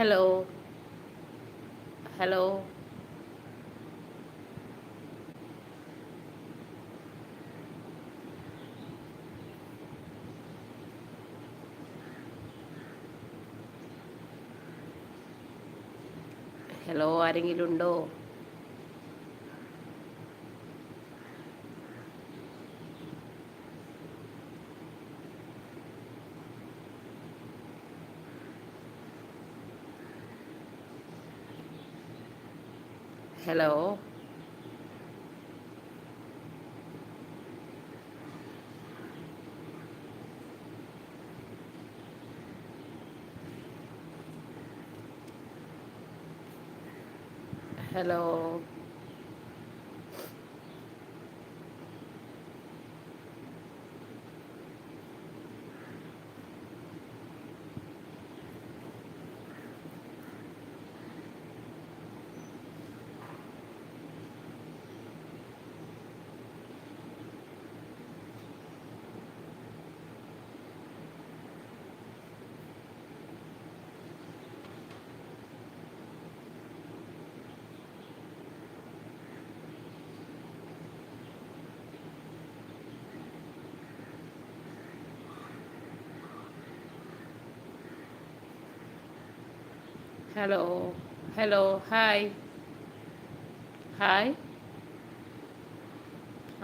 Hello hello hello ആരെങ്കിലും ഉണ്ടോ? Hello hello hello hello hi hi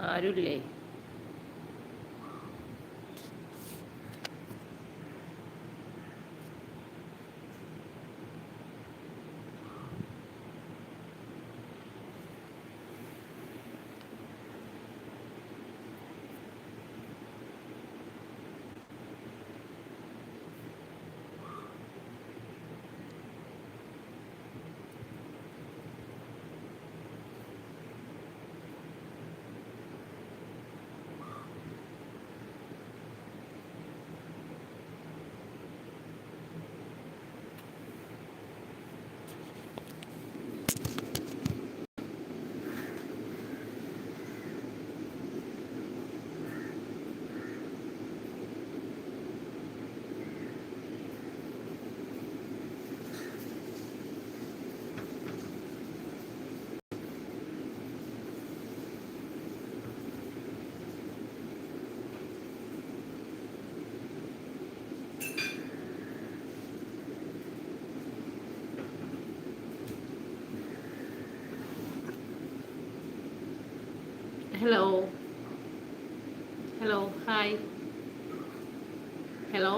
ആരുമില്ലേ ഹലോ ഹലോ ഹായ് ഹലോ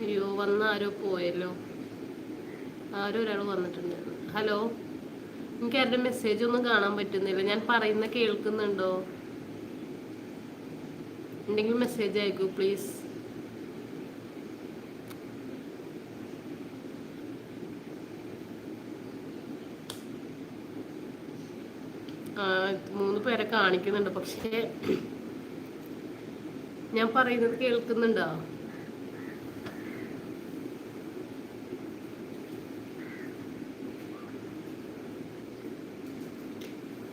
അയ്യോ വന്ന ആരോ പോയല്ലോ. ആരോ ഒരാൾ വന്നിട്ടുണ്ടായിരുന്നു ഹലോ എനിക്ക് ആരുടെ മെസ്സേജ് ഒന്നും കാണാൻ പറ്റുന്നില്ല. ഞാൻ പറയുന്ന കേൾക്കുന്നുണ്ടോ? എന്തെങ്കിലും മെസ്സേജ് അയക്കൂ പ്ലീസ് മൂന്ന് പേരെ കാണിക്കുന്നുണ്ട് പക്ഷേ ഞാൻ പറയുന്നത് കേൾക്കുന്നുണ്ടോ?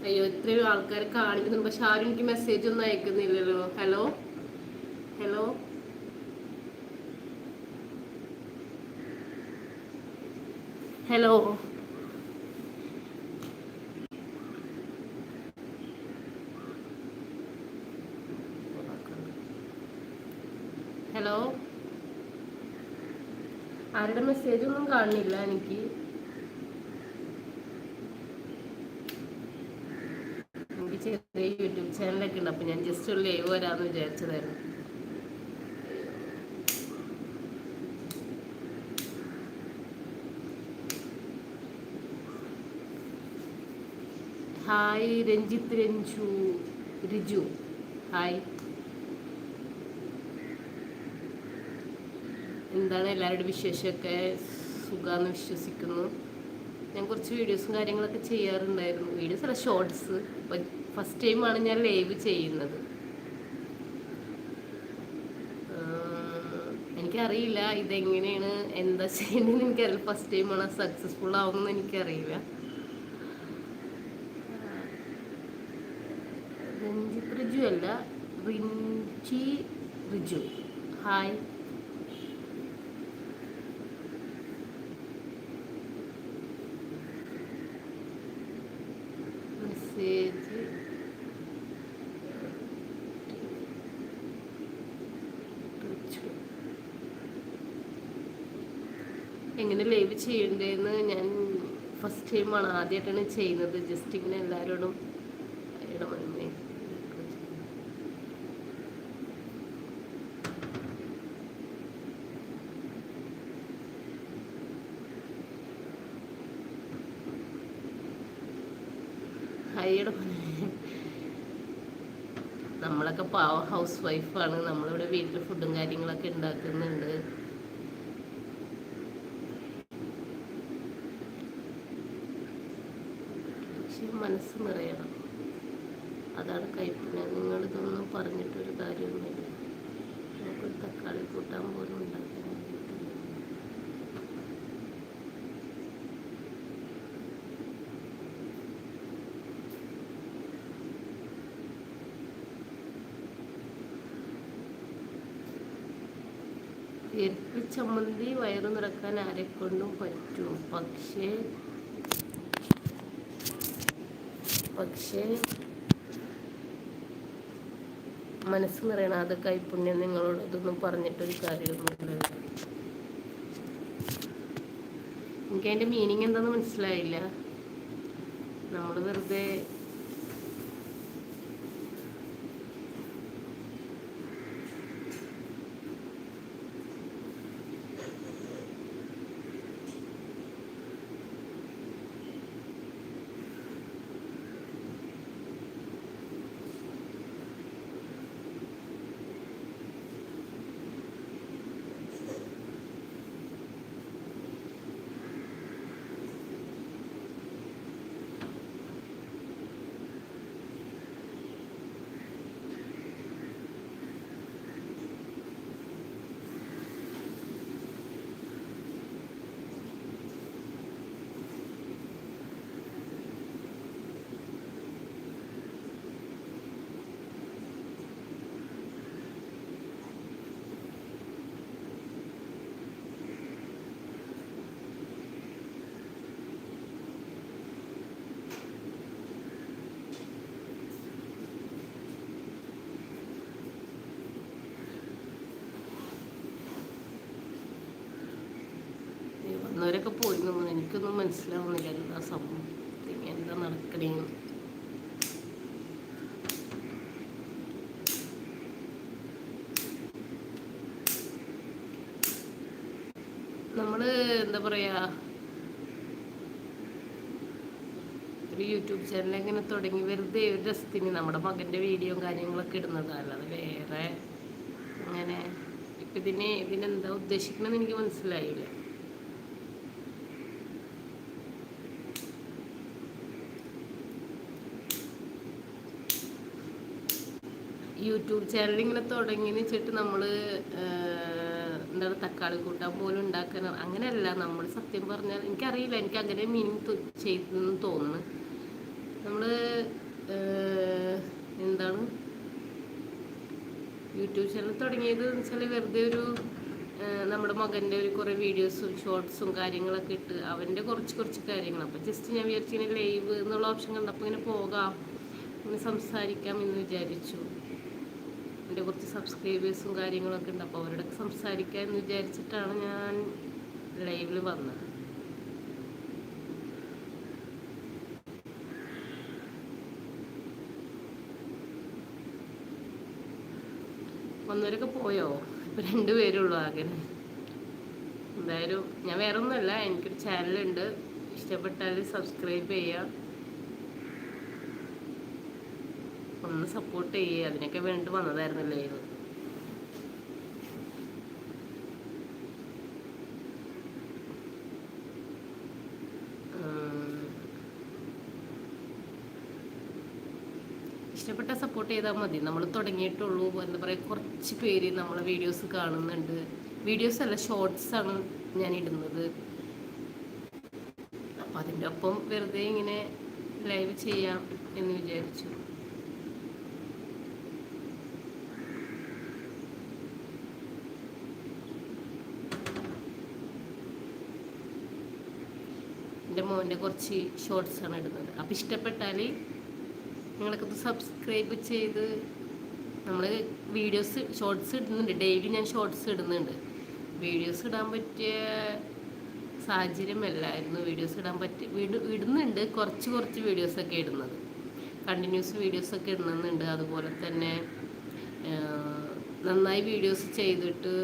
അയ്യോ ഇത്രയും ആൾക്കാർ കാണിക്കുന്നുണ്ട് പക്ഷെ ആരും എനിക്ക് മെസ്സേജ് ഒന്നും അയക്കുന്നില്ലല്ലോ. Hello hello. ഹലോ. ഹലോ. ആരുടെ മെസ്സേജ് ഒന്നും കാണുന്നില്ല എനിക്ക്. എനിക്ക് ചെറിയ യൂട്യൂബ് ചാനലൊക്കെ ഉണ്ട് അപ്പൊ ഞാൻ ജസ്റ്റ് ഒരു ലൈവ് വരാമെന്ന് വിചാരിച്ചതായിരുന്നു. Hi Ranjith Ranju Riju hi. എന്താണ് എല്ലാവരുടെ വിശേഷമൊക്കെ? സുഖമെന്ന് വിശ്വസിക്കുന്നു. ഞാൻ കുറച്ച് വീഡിയോസും കാര്യങ്ങളൊക്കെ ചെയ്യാറുണ്ടായിരുന്നു. വീഡിയോസ് അല്ല ഷോർട്സ് ഫസ്റ്റ് ടൈമാണ് ഞാൻ ലൈവ് ചെയ്യുന്നത്. എനിക്കറിയില്ല ഇതെങ്ങനെയാണ് എന്താ ചെയ്യുന്നതെന്ന് എനിക്കറിയില്ല. ഫസ്റ്റ് ടൈമാണ് സക്സസ്ഫുൾ ആവുമെന്ന് എനിക്കറിയില്ല. റിജു അല്ല റിഞ്ചി റിജു. ഹായ്. മെസ്സേജ്. എങ്ങനെ ലൈവ് ചെയ്യണ്ടേന്ന് ഞാൻ ഫസ്റ്റ് ടൈമാണ് ആദ്യമായിട്ടാണ് ചെയ്യുന്നത്. ജസ്റ്റ് ഇങ്ങനെ എല്ലാവരോടും ഇടമേ ഹൈയുടെ നമ്മളൊക്കെ പാവ ഹൗസ് വൈഫാണ് നമ്മളിവിടെ വീട്ടിൽ ഫുഡും കാര്യങ്ങളൊക്കെ ഉണ്ടാക്കുന്നുണ്ട് പക്ഷെ മനസ്സ് നിറയണം. അതാണ് കയ്പിന് നിങ്ങളിതൊന്നും പറഞ്ഞിട്ടൊരു കാര്യമൊന്നുമില്ല നമുക്കൊരു തക്കാളി കൂട്ടാൻ പോലും ഉണ്ടാക്കാൻ വേണ്ടിയിട്ടില്ല എരിപ്പ് ചമ്മന്തി വയറ് നിറക്കാൻ ആരെക്കൊണ്ടും പറ്റും. പക്ഷേ പക്ഷേ മനസ്സ് നിറയണം. അത് കൈപ്പുണ്യം നിങ്ങളോട് ഇതൊന്നും പറഞ്ഞിട്ടൊരു കാര്യമൊന്നുമില്ല. എനിക്ക് അതിന്റെ മീനിങ് എന്താണെന്ന് മനസ്സിലായില്ല. നമ്മൾ വെറുതെ ഈ വന്നവരൊക്കെ പോയി നിന്ന് എനിക്കൊന്നും മനസ്സിലാവുന്നില്ല എന്താ സംഭവം. എന്താ നടക്കണേന്ന്. നമ്മൾ എന്താ പറയാ ഒരു യൂട്യൂബ് ചാനൽ ഇങ്ങനെ തുടങ്ങി വെറുതെ ഒരു രസത്തിന് നമ്മുടെ മകന്റെ വീഡിയോയും കാര്യങ്ങളൊക്കെ ഇടുന്നതാണ് അത് വേറെ അങ്ങനെ ഇപ്പം ഇതിനെ ഇതിനെന്താ ഉദ്ദേശിക്കണമെന്ന് എനിക്ക് മനസ്സിലായില്ല. യൂട്യൂബ് ചാനൽ ഇങ്ങനെ തുടങ്ങി വെച്ചിട്ട് നമ്മൾ എന്താണ് തക്കാളി കൂട്ടാൻ പോലും ഉണ്ടാക്കാൻ അങ്ങനെയല്ല. നമ്മൾ സത്യം പറഞ്ഞാൽ എനിക്കറിയില്ല. എനിക്ക് അങ്ങനെ മീനിങ് ചെയ്തെന്ന് തോന്നുന്നു. നമ്മൾ എന്താണ് യൂട്യൂബ് ചാനൽ തുടങ്ങിയത് എന്ന് വെച്ചാൽ വെറുതെ ഒരു നമ്മുടെ മകന്റെ ഒരു കുറേ വീഡിയോസും ഷോർട്സും കാര്യങ്ങളൊക്കെ ഇട്ട് അവന്റെ കുറച്ച് കുറച്ച് കാര്യങ്ങൾ. അപ്പോൾ ജസ്റ്റ് ഞാൻ വിചാരിച്ചു ഇങ്ങനെ ലൈവ് എന്നുള്ള ഓപ്ഷൻ കണ്ടപ്പോൾ ഇങ്ങനെ പോകാം ഇങ്ങനെ സംസാരിക്കാം എന്ന് വിചാരിച്ചു. എന്റെ കുറച്ച് സബ്സ്ക്രൈബേഴ്സും കാര്യങ്ങളൊക്കെ ഉണ്ട്. അപ്പോൾ അവരോടൊക്കെ സംസാരിക്കാം എന്ന് വിചാരിച്ചിട്ടാണ് ഞാൻ ലൈവിൽ വന്നത്. വന്നവരൊക്കെ പോയോ? ഇപ്പം രണ്ടുപേരുള്ളൂ ആകെ. എന്തായാലും ഞാൻ വേറെ ഒന്നുമല്ല എനിക്കൊരു ചാനലുണ്ട് ഇഷ്ടപ്പെട്ടാൽ സബ്സ്ക്രൈബ് ചെയ്യുക. ഒന്ന് സപ്പോർട്ട് ചെയ്യുക അതിനൊക്കെ വേണ്ടി വന്നതായിരുന്നില്ലേ? ഇത് ഇഷ്ടപ്പെട്ട സപ്പോർട്ട് ചെയ്താൽ മതി. നമ്മൾ തുടങ്ങിയിട്ടുള്ളൂ. എന്താ പറയുക കുറച്ച് പേര് നമ്മളെ വീഡിയോസ് കാണുന്നുണ്ട്. വീഡിയോസ് അല്ല ഷോർട്സ് ആണ് ഞാൻ ഇടുന്നത്. അപ്പം അതിന്റെ ഒപ്പം വെറുതെ ഇങ്ങനെ ലൈവ് ചെയ്യാം എന്ന് വിചാരിച്ചു. എന്റെ മോന്റെ കുറച്ച് ഷോർട്സ് ആണ് ഇടുന്നത്. അപ്പോൾ ഇഷ്ടപ്പെട്ടാൽ നിങ്ങളൊക്കെ ഒന്ന് സബ്സ്ക്രൈബ് ചെയ്ത് നമ്മൾ വീഡിയോസ് ഷോർട്സ് ഇടുന്നുണ്ട്. ഡെയിലി ഞാൻ ഷോർട്സ് ഇടുന്നുണ്ട്. വീഡിയോസ് ഇടാൻ പറ്റിയ സാഹചര്യമല്ലായിരുന്നു വീഡിയോസ് ഇടാൻ പറ്റി ഇടുന്നുണ്ട്. കുറച്ച് കുറച്ച് വീഡിയോസൊക്കെ ഇടുന്നത്. കണ്ടിന്യൂസ് വീഡിയോസൊക്കെ ഇടുന്നുണ്ട്. അതുപോലെ തന്നെ നന്നായി വീഡിയോസ് ചെയ്തിട്ട്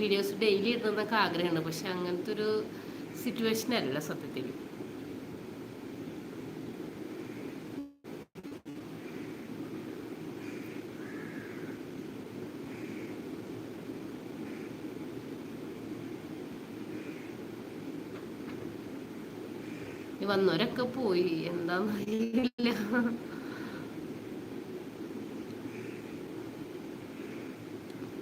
വീഡിയോസ് ഡെയിലി ഇടുന്നതൊക്കെ ആഗ്രഹമുണ്ട്. പക്ഷെ അങ്ങനത്തെ ഒരു സിറ്റുവേഷൻ അല്ല സത്യത്തിൽ വന്നവരൊക്കെ പോയി. എന്താന്നറിയില്ല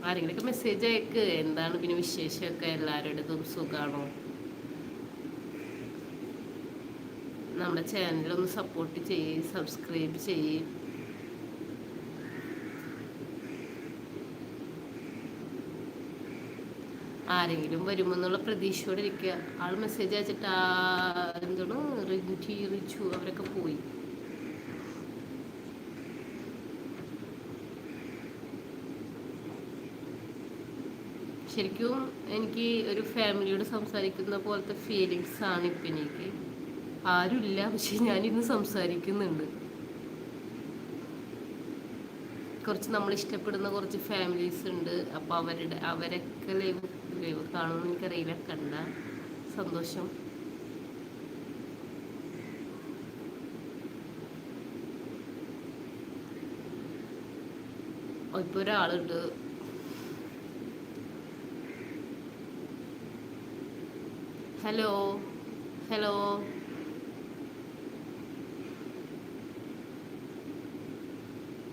ആരെങ്കിലൊക്കെ മെസ്സേജ് അയക്ക്. എന്താണ് പിന്നെ വിശേഷമൊക്കെ? എല്ലാവരുടേതും സുഖമാണോ നമ്മുടെ ചാനലൊന്ന് സപ്പോർട്ട് ചെയ്യ് സബ്സ്ക്രൈബ് ചെയ്യ്. ആരെങ്കിലും വരുമെന്നുള്ള പ്രതീക്ഷയോടെ ഇരിക്കുക. ആൾ മെസ്സേജ് അയച്ചിട്ട് എന്താണ് റിഞ്ചി റിച്ചു അവരൊക്കെ പോയി. ശരിക്കും എനിക്ക് ഒരു ഫാമിലിയോട് സംസാരിക്കുന്ന പോലത്തെ ഫീലിങ്സ് ആണ് ഇപ്പം എനിക്ക്. ആരുമില്ല പക്ഷെ ഞാനിന്ന് സംസാരിക്കുന്നുണ്ട്. കുറച്ച് നമ്മൾ ഇഷ്ടപ്പെടുന്ന കുറച്ച് ഫാമിലീസ് ഉണ്ട്. അപ്പോൾ അവരുടെ അവരൊക്കെ ലൈവ് ലൈവ് കാണുമെന്ന് എനിക്കറിയില്ല. കണ്ട സന്തോഷം. ഇപ്പൊ ഒരാളുണ്ട്. Hello hello.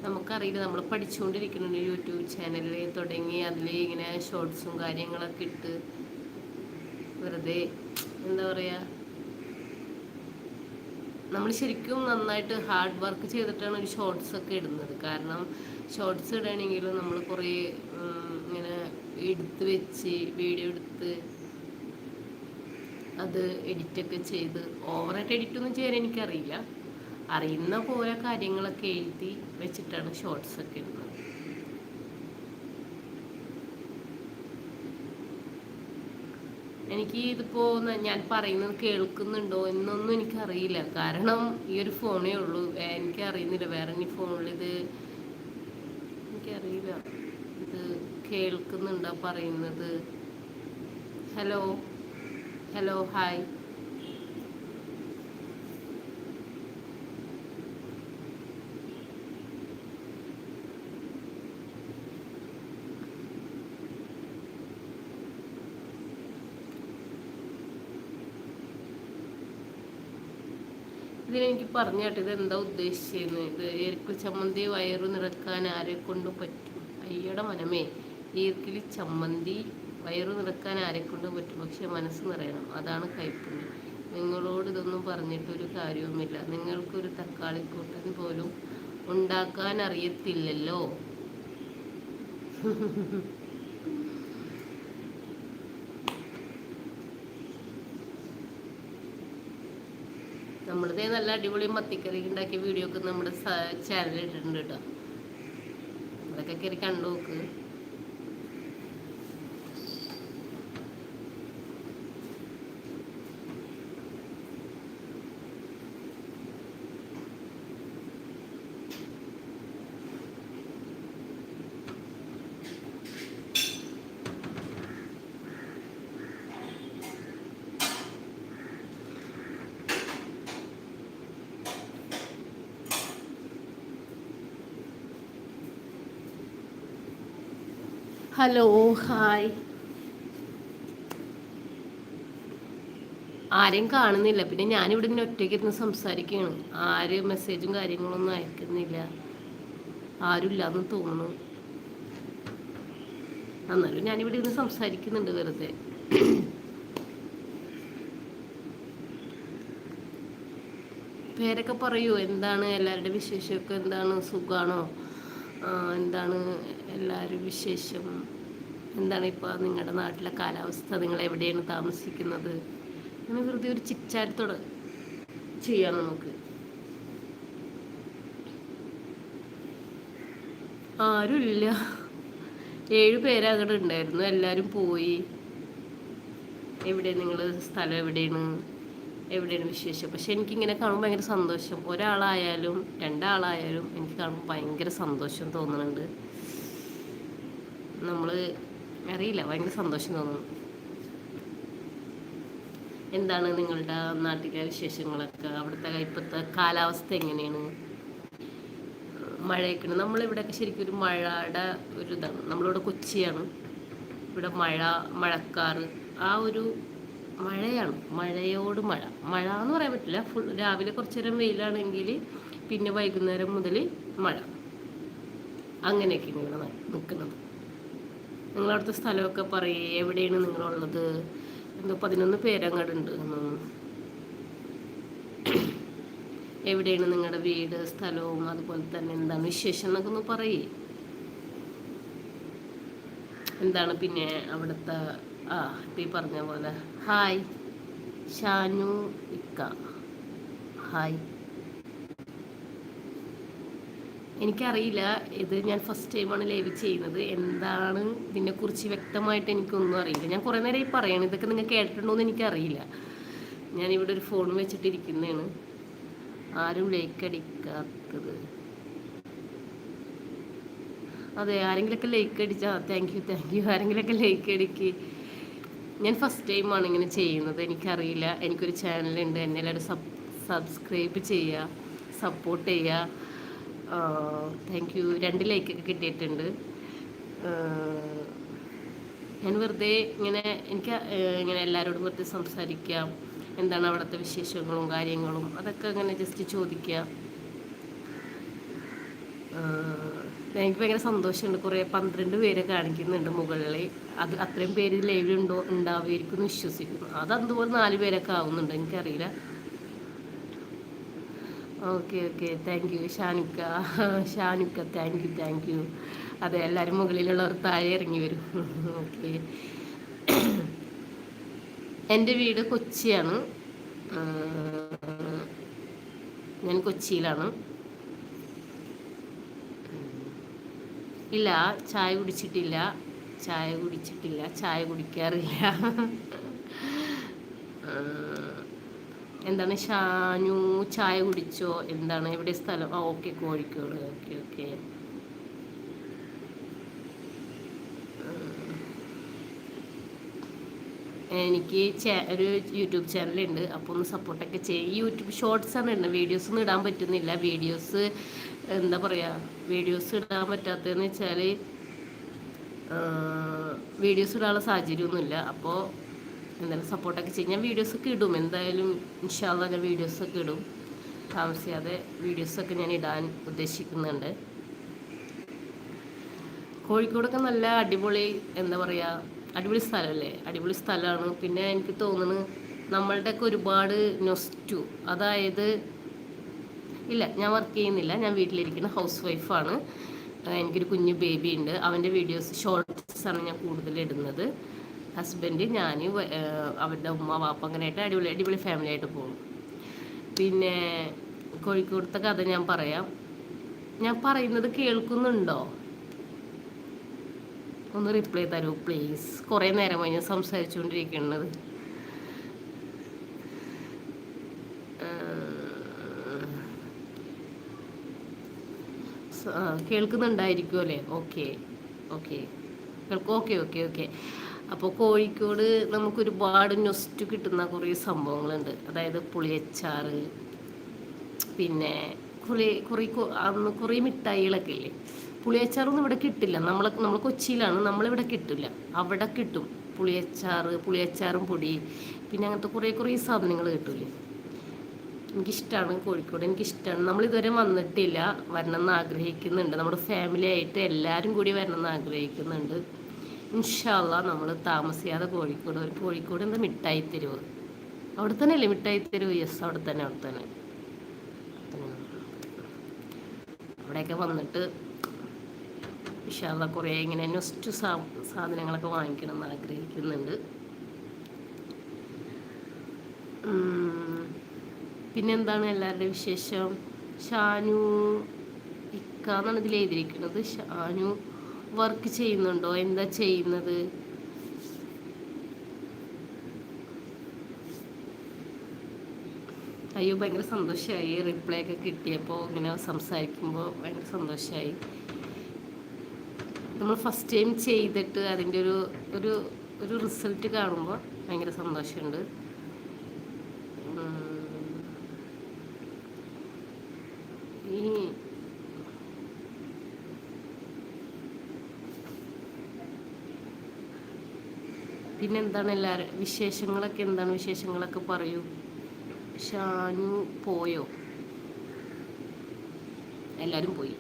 നമുക്കറിയില്ല. നമ്മൾ പഠിച്ചുകൊണ്ടിരിക്കുന്നുണ്ട് യൂട്യൂബ് ചാനലിൽ തുടങ്ങി അതിൽ ഇങ്ങനെ ഷോർട്സും കാര്യങ്ങളൊക്കെ ഇട്ട് വെറുതെ എന്താ പറയുക നമ്മൾ ശരിക്കും നന്നായിട്ട് ഹാർഡ് വർക്ക് ചെയ്തിട്ടാണ് ഒരു ഷോർട്സ് ഒക്കെ ഇടുന്നത്. കാരണം ഷോർട്സ് ഇടണമെങ്കിലും നമ്മൾ കുറേ ഇങ്ങനെ എടുത്ത് വെച്ച് വീഡിയോ എടുത്ത് അത് എഡിറ്റൊക്കെ ചെയ്ത് ഓവറായിട്ട് എഡിറ്റൊന്നും ചെയ്യാൻ എനിക്കറിയില്ല. അറിയുന്ന പോലെ കാര്യങ്ങളൊക്കെ എഴുതി വെച്ചിട്ടാണ് ഷോർട്സ് ഒക്കെ ഇടുന്നത്. എനിക്ക് ഇതിപ്പോ ഞാൻ പറയുന്നത് കേൾക്കുന്നുണ്ടോ എന്നൊന്നും എനിക്കറിയില്ല. കാരണം ഈ ഒരു ഫോണേ ഉള്ളൂ. എനിക്ക് അറിയുന്നില്ല വേറെ ഇനി ഫോണിൽ ഇത് എനിക്കറിയില്ല. ഇത് കേൾക്കുന്നുണ്ടോ പറയുന്നത്? ഹലോ ഹലോ ഹായ് ഇതിനെനിക്ക് പറഞ്ഞു കേട്ടോ. ഇത് എന്താ ഉദ്ദേശിച്ചതെന്ന് ഇത് എരിക്കിൽ ചമ്മന്തി വയറ് നിറക്കാൻ ആരെ കൊണ്ട് പറ്റും? അയ്യയുടെ മനമേ ഈർക്കിലി ചമ്മന്തി വയറ് നിറക്കാൻ ആരെ കൊണ്ട് പറ്റും? പക്ഷെ മനസ്സ് നിറയണം. അതാണ് കൈപ്പുണ്യം. നിങ്ങളോട് ഇതൊന്നും പറഞ്ഞിട്ടൊരു കാര്യവുമില്ല. നിങ്ങൾക്കൊരു തക്കാളിക്കൂട്ടൻ പോലും ഉണ്ടാക്കാൻ അറിയത്തില്ലല്ലോ. നമ്മളിതേ നല്ല അടിപൊളി മത്തിക്കറി ഉണ്ടാക്കിയ വീഡിയോ ഒക്കെ നമ്മുടെ ചാനലിൽ ഇട്ടിട്ടുണ്ട് കേട്ടോ. അതൊക്കെ കയറി കണ്ടു നോക്ക്. ഹലോ ഹായ് ആരെയും കാണുന്നില്ല. പിന്നെ ഞാനിവിടെ ഇങ്ങനെ ഒറ്റയ്ക്ക് ഇരുന്ന് സംസാരിക്കുകയാണ്. ആര് മെസ്സേജും കാര്യങ്ങളൊന്നും അയക്കുന്നില്ല. ആരുമില്ലാന്ന് തോന്നുന്നു. എന്നാലും ഞാനിവിടെ ഇരുന്ന് സംസാരിക്കുന്നുണ്ട് വെറുതെ. പേരൊക്കെ പറയൂ എന്താണ്? എല്ലാവരുടെ വിശേഷമൊക്കെ എന്താണ്? സുഖമാണോ എന്താണ് എല്ലാവരും വിശേഷം? എന്താണ് ഇപ്പോൾ നിങ്ങളുടെ നാട്ടിലെ കാലാവസ്ഥ? നിങ്ങൾ എവിടെയാണ് താമസിക്കുന്നത്? അങ്ങനെ വെറുതെ ഒരു ചിറ്റാരത്തോടെ ചെയ്യാം നമുക്ക്. ആരുമില്ല ഏഴ് പേരങ്ങോട്ട് ഉണ്ടായിരുന്നു. എല്ലാവരും പോയി. എവിടെ? നിങ്ങൾ സ്ഥലം എവിടെയാണ്? എവിടെയാണ് വിശേഷം? പക്ഷെ എനിക്കിങ്ങനെ കാണുമ്പോൾ ഭയങ്കര സന്തോഷം. ഒരാളായാലും രണ്ടാളായാലും എനിക്ക് കാണുമ്പോൾ ഭയങ്കര സന്തോഷം തോന്നുന്നുണ്ട്. നമ്മൾ അറിയില്ല ഭയങ്കര സന്തോഷം തോന്നുന്നു എന്താണ് നിങ്ങളുടെ നാട്ടിലെ വിശേഷങ്ങളൊക്കെ? അവിടുത്തെ ഇപ്പോഴത്തെ കാലാവസ്ഥ എങ്ങനെയാണ്? മഴയൊക്കെ നമ്മളിവിടെയൊക്കെ ശരിക്കും ഒരു മഴയുടെ ഒരു ഇതാണ്. നമ്മളിവിടെ കൊച്ചിയാണ്. ഇവിടെ മഴ മഴക്കാറ് ആ ഒരു മഴയാണ്. മഴയോട് മഴ. മഴ എന്ന് പറയാൻ പറ്റില്ല. ഫുൾ രാവിലെ കുറച്ചു നേരം വെയിലാണെങ്കിൽ പിന്നെ വൈകുന്നേരം മുതൽ മഴ. അങ്ങനെയൊക്കെ നിങ്ങൾ നിൽക്കുന്നത്. നിങ്ങളവിടുത്തെ സ്ഥലമൊക്കെ പറയേ. എവിടെയാണ് നിങ്ങളുള്ളത്? എന്തോ പതിനൊന്ന് പേരങ്ങടുണ്ട് എവിടെയാണ് നിങ്ങളുടെ വീട് സ്ഥലവും അതുപോലെ തന്നെ എന്താണ് വിശേഷം എന്നൊക്കെ ഒന്ന് പറയേ. എന്താണ് പിന്നെ അവിടുത്തെ ആ ഇപ്പം ഈ പറഞ്ഞ പോലെ ഹായ്. ഷാനു ഇക്ക. ഹായ്. എനിക്കറിയില്ല ഇത് ഞാൻ ഫസ്റ്റ് ടൈമാണ് ലൈവ് ചെയ്യുന്നത്. എന്താണ് ഇതിനെക്കുറിച്ച് വ്യക്തമായിട്ട് എനിക്കൊന്നും അറിയില്ല. ഞാൻ കുറേ നേരം ഈ പറയണം ഇതൊക്കെ നിങ്ങൾ കേട്ടിട്ടുണ്ടോ എന്ന് എനിക്കറിയില്ല. ഞാനിവിടെ ഒരു ഫോൺ വെച്ചിട്ടിരിക്കുന്നതാണ്. ആരും ലൈക്ക് അടിക്കാത്തത്. അതെ ആരെങ്കിലൊക്കെ ലൈക്ക് അടിച്ചാൽ താങ്ക് യു താങ്ക് യു ആരെങ്കിലൊക്കെ ലൈക്ക് അടിക്ക്. ഞാൻ ഫസ്റ്റ് ടൈമാണ് ഇങ്ങനെ ചെയ്യുന്നത്. എനിക്കറിയില്ല. എനിക്കൊരു ചാനലുണ്ട് എന്നെ എല്ലാവരും സബ് സബ്സ്ക്രൈബ് ചെയ്യുക സപ്പോർട്ട് ചെയ്യുക. താങ്ക് യു രണ്ട് ലൈക്കൊക്കെ കിട്ടിയിട്ടുണ്ട്. ഞാൻ വെറുതെ ഇങ്ങനെ എനിക്ക് ഇങ്ങനെ എല്ലാവരോടും വെറുതെ സംസാരിക്കാം എന്താണ് അവിടുത്തെ വിശേഷങ്ങളും കാര്യങ്ങളും? അതൊക്കെ അങ്ങനെ ജസ്റ്റ് ചോദിക്കുക. എനിക്ക് ഭയങ്കര സന്തോഷമുണ്ട്. കുറേ പന്ത്രണ്ട് പേരെ കാണിക്കുന്നുണ്ട് മുകളിൽ അത് അത്രയും പേര് ലൈവിലുണ്ടോ ഉണ്ടാവുമായിരിക്കും എന്ന് വിശ്വസിക്കുന്നു. അത് അതുപോലെ നാല് പേരൊക്കെ ആവുന്നുണ്ട്. എനിക്കറിയില്ല. Okay okay thank you Shanukka. Shanukka thank you thank you അതെ എല്ലാവരും മുകളിലുള്ളവർ താഴെ ഇറങ്ങി വരും. ഓക്കെ എന്റെ വീട് കൊച്ചിയാണ്. ഞാൻ കൊച്ചിയിലാണ്. ഇല്ല ചായ കുടിച്ചിട്ടില്ല. ചായ കുടിച്ചിട്ടില്ല ചായ കുടിക്കാറില്ല. എന്താണ് ഷാനു ചായ കുടിച്ചോ? എന്താണ്? എവിടെ സ്ഥലം? ആ ഓക്കെ കോഴിക്കോട്. Okay okay. എനിക്ക് ഒരു യൂട്യൂബ് ചാനലുണ്ട്. അപ്പോൾ ഒന്ന് സപ്പോർട്ടൊക്കെ ചെയ്യും. യൂട്യൂബ് ഷോർട്സ് ആണ് ഇടുന്നത്. വീഡിയോസ് ഒന്നും ഇടാൻ പറ്റുന്നില്ല. വീഡിയോസ് എന്താ പറയുക വീഡിയോസ് ഇടാൻ പറ്റാത്തതെന്ന് വെച്ചാൽ വീഡിയോസ് ഇടാനുള്ള സാഹചര്യമൊന്നുമില്ല. അപ്പോൾ എന്തായാലും സപ്പോർട്ടൊക്കെ ചെയ്യും ഞാൻ വീഡിയോസൊക്കെ ഇടും. എന്തായാലും ഇൻഷാല്ല ഞാൻ വീഡിയോസൊക്കെ ഇടും. താമസിയാതെ വീഡിയോസൊക്കെ ഞാൻ ഇടാൻ ഉദ്ദേശിക്കുന്നുണ്ട്. കോഴിക്കോടൊക്കെ നല്ല അടിപൊളി എന്താ പറയുക അടിപൊളി സ്ഥലമല്ലേ? അടിപൊളി സ്ഥലമാണ്. പിന്നെ എനിക്ക് തോന്നുന്നു നമ്മളുടെയൊക്കെ ഒരുപാട് നൊസ്റ്റു. അതായത് ഇല്ല ഞാൻ വർക്ക് ചെയ്യുന്നില്ല. ഞാൻ വീട്ടിലിരിക്കുന്ന ഹൗസ് വൈഫാണ് എനിക്കൊരു കുഞ്ഞു ബേബി ഉണ്ട്. അവന്റെ വീഡിയോസ് ഷോർട്ട്സാണ് ഞാൻ കൂടുതൽ ഇടുന്നത്. ഹസ്ബൻഡ് ഞാൻ അവരുടെ ഉമ്മ വാപ്പ അങ്ങനെയായിട്ട് അടിപൊളി അടിപൊളി ഫാമിലി ആയിട്ട് പോകും. പിന്നെ കോഴിക്കോടത്തെ കഥ ഞാൻ പറയാം. ഞാൻ പറയുന്നത് കേൾക്കുന്നുണ്ടോ? ഒന്ന് റിപ്ലൈ തരൂ പ്ലീസ് കുറേ നേരമായി ഞാൻ സംസാരിച്ചുകൊണ്ടിരിക്കുന്നത്. കേൾക്കുന്നുണ്ടായിരിക്കും അല്ലേ okay. Okay. Okay okay okay. അപ്പോൾ കോഴിക്കോട് നമുക്ക് ഒരുപാട് നൊസ്റ്റ് കിട്ടുന്ന കുറേ സംഭവങ്ങളുണ്ട്. അതായത് പുളിയച്ചാറ് പിന്നെ കുറേ കുറേ അന്ന് കുറേ മിഠായികളൊക്കെ ഇല്ലേ? പുളിയച്ചാറൊന്നും ഇവിടെ കിട്ടില്ല. നമ്മൾ നമ്മൾ കൊച്ചിയിലാണ്. നമ്മളിവിടെ കിട്ടില്ല. അവിടെ കിട്ടും. പുളിയച്ചാറ് പുളിയച്ചാറും പൊടി പിന്നെ അങ്ങനത്തെ കുറേ കുറേ സാധനങ്ങൾ കിട്ടില്ലേ എനിക്കിഷ്ടമാണ് കോഴിക്കോട് എനിക്കിഷ്ടമാണ് നമ്മൾ ഇതുവരെ വന്നിട്ടില്ല വരണം എന്ന് ആഗ്രഹിക്കുന്നുണ്ട്. നമ്മുടെ ഫാമിലി ആയിട്ട് എല്ലാവരും കൂടി വരണം എന്ന് ആഗ്രഹിക്കുന്നുണ്ട്. ഇൻഷാല്ല നമ്മൾ താമസിയാതെ കോഴിക്കോട് ഒരു കോഴിക്കോട് എന്താ മിഠായി തെരുവ്? അവിടെ തന്നെ അല്ലേ മിഠായി തെരുവ്? യെസ് അവിടെ തന്നെ അവിടെ തന്നെ അവിടെയൊക്കെ വന്നിട്ട് ഇൻഷാല്ല കുറേ ഇങ്ങനെ നെസ്റ്റ് സാ സാധനങ്ങളൊക്കെ വാങ്ങിക്കണം എന്ന് ആഗ്രഹിക്കുന്നുണ്ട് ഉം. പിന്നെന്താണ് എല്ലാവരുടെയും വിശേഷം? ഷാനു ഇക്കാന്നാണ് ഇതിൽ എഴുതിയിരിക്കുന്നത്. ഷാനു വർക്ക് ചെയ്യുന്നുണ്ടോ? എന്താ ചെയ്യുന്നത്? അയ്യോ ഭയങ്കര സന്തോഷമായി റിപ്ലൈ ഒക്കെ കിട്ടിയപ്പോൾ ഇങ്ങനെ സംസാരിക്കുമ്പോൾ ഭയങ്കര സന്തോഷമായി നമ്മൾ ഫസ്റ്റ് ടൈം ചെയ്തിട്ട് അതിന്റെ ഒരു ഒരു ഒരു റിസൾട്ട് കാണുമ്പോൾ ഭയങ്കര സന്തോഷമുണ്ട് ഉം. ഈ പിന്നെന്താണ് എല്ലാവരും വിശേഷങ്ങളൊക്കെ എന്താണ് വിശേഷങ്ങളൊക്കെ പറയൂ? ഷാനു പോയോ? എല്ലാവരും പോയി.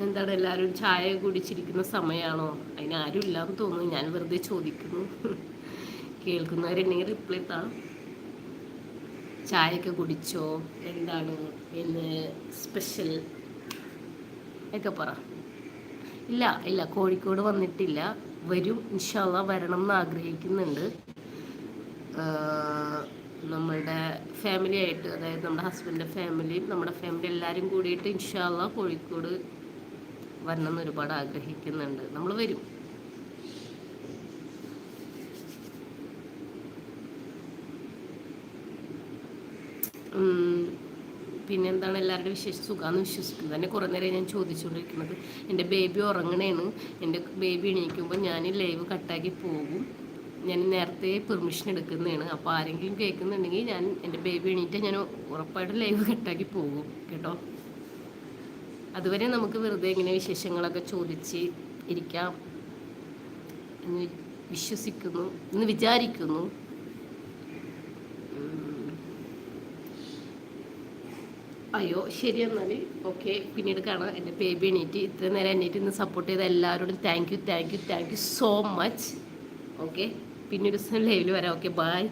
എന്താണ് എല്ലാവരും ചായ കുടിച്ചിരിക്കുന്ന സമയമാണോ അതിനാരും ഇല്ലാന്ന് തോന്നുന്നു. ഞാൻ വെറുതെ ചോദിക്കുന്നു. കേൾക്കുന്നവരുണ്ടെങ്കിൽ റിപ്ലൈ താ. ചായയൊക്കെ കുടിച്ചോ? എന്താണ് ഇന്ന് സ്പെഷ്യൽ ഒക്കെ പറ. ഇല്ല ഇല്ല കോഴിക്കോട് വന്നിട്ടില്ല. വരും ഇൻഷാല്ല വരണം എന്ന് ആഗ്രഹിക്കുന്നുണ്ട്. നമ്മളുടെ ഫാമിലി ആയിട്ട് അതായത് നമ്മുടെ ഹസ്ബൻഡിന്റെ ഫാമിലിയും നമ്മുടെ ഫാമിലി എല്ലാവരും കൂടിയിട്ട് ഇൻഷാല്ല കോഴിക്കോട് വരണം എന്ന് ഒരുപാട് ആഗ്രഹിക്കുന്നുണ്ട്. നമ്മൾ വരും. ഉം, പിന്നെന്താണ് എല്ലാവരുടെയും വിശേഷ സുഖമാണെന്ന് വിശ്വസിക്കുന്നത് തന്നെ കുറേ നേരം ഞാൻ ചോദിച്ചുകൊണ്ടിരിക്കുന്നത് എന്റെ ബേബി ഉറങ്ങണേണ്. എന്റെ ബേബി എണീക്കുമ്പോൾ ഞാൻ ലൈവ് കട്ടാക്കി പോകും. ഞാൻ നേരത്തെ പെർമിഷൻ എടുക്കുന്നതാണ് അപ്പോൾ ആരെങ്കിലും കേൾക്കുന്നുണ്ടെങ്കിൽ ഞാൻ എന്റെ ബേബി എണീറ്റ് ഞാൻ ഉറപ്പായിട്ട് ലൈവ് കട്ടാക്കി പോകും കേട്ടോ. അതുവരെ നമുക്ക് വെറുതെ ഇങ്ങനെ വിശേഷങ്ങളൊക്കെ ചോദിച്ച് ഇരിക്കാം എന്ന് വിശ്വസിക്കുന്നു എന്ന് വിചാരിക്കുന്നു. അയ്യോ ശരി എന്നാൽ ഓക്കെ പിന്നീട് കാണാം. എന്റെ ബേബി എണീറ്റ് ഇത്രയും നേരം എണീറ്റ് ഇന്ന് സപ്പോർട്ട് ചെയ്ത എല്ലാവരോടും thank you thank you thank you so much okay പിന്നീട് ദിവസം ലൈവിൽ വരാം. Okay bye